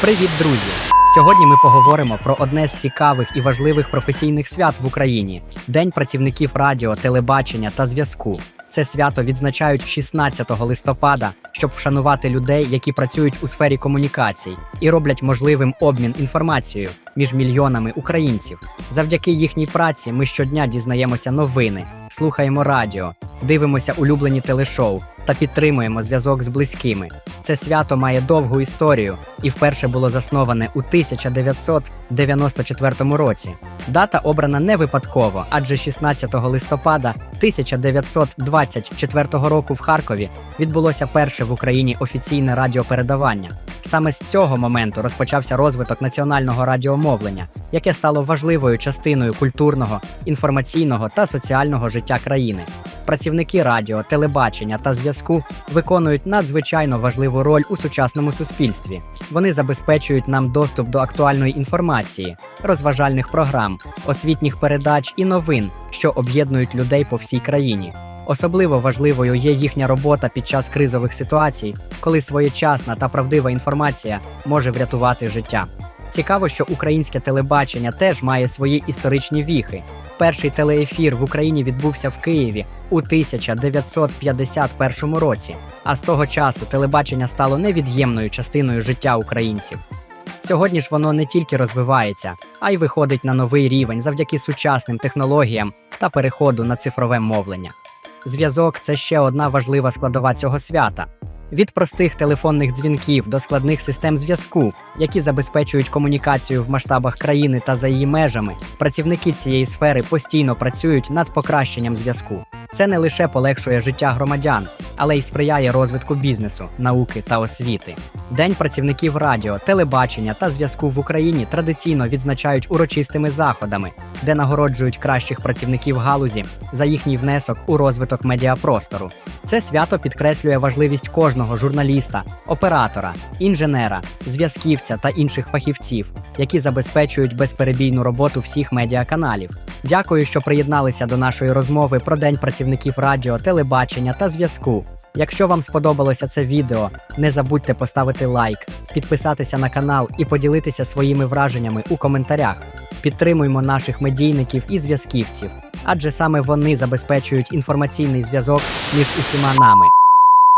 Привіт, друзі! Сьогодні ми поговоримо про одне з цікавих і важливих професійних свят в Україні День працівників радіо, телебачення та зв'язку. Це свято відзначають 16 листопада, щоб вшанувати людей, які працюють у сфері комунікацій і роблять можливим обмін інформацією між мільйонами українців. Завдяки їхній праці ми щодня дізнаємося новини, слухаємо радіо, дивимося улюблені телешоу та підтримуємо зв'язок з близькими. Це свято має довгу історію і вперше було засноване у 1994 році. Дата обрана не випадково, адже 16 листопада 1924 року в Харкові відбулося перше в Україні офіційне радіопередавання. Саме з цього моменту розпочався розвиток національного радіомовлення, яке стало важливою частиною культурного, інформаційного та соціального життя країни. Працівники радіо, телебачення та зв'язку виконують надзвичайно важливу роль у сучасному суспільстві. Вони забезпечують нам доступ до актуальної інформації, розважальних програм, освітніх передач і новин, що об'єднують людей по всій країні. Особливо важливою є їхня робота під час кризових ситуацій, коли своєчасна та правдива інформація може врятувати життя. Цікаво, що українське телебачення теж має свої історичні віхи. Перший телеефір в Україні відбувся в Києві у 1951 році, а з того часу телебачення стало невід'ємною частиною життя українців. Сьогодні ж воно не тільки розвивається, а й виходить на новий рівень завдяки сучасним технологіям та переходу на цифрове мовлення. Зв'язок це ще одна важлива складова цього свята. Від простих телефонних дзвінків до складних систем зв'язку, які забезпечують комунікацію в масштабах країни та за її межами, працівники цієї сфери постійно працюють над покращенням зв'язку. Це не лише полегшує життя громадян, але й сприяє розвитку бізнесу, науки та освіти. День працівників радіо, телебачення та зв'язку в Україні традиційно відзначають урочистими заходами, де нагороджують кращих працівників галузі за їхній внесок у розвиток медіапростору. Це свято підкреслює важливість кожного журналіста, оператора, інженера, зв'язківця та інших фахівців, які забезпечують безперебійну роботу всіх медіаканалів. Дякую, що приєдналися до нашої розмови про День працівників радіо, телебачення та зв'язку. Якщо вам сподобалося це відео, не забудьте поставити лайк, підписатися на канал і поділитися своїми враженнями у коментарях. Підтримуймо наших медійників і зв'язківців, адже саме вони забезпечують інформаційний зв'язок між усіма нами.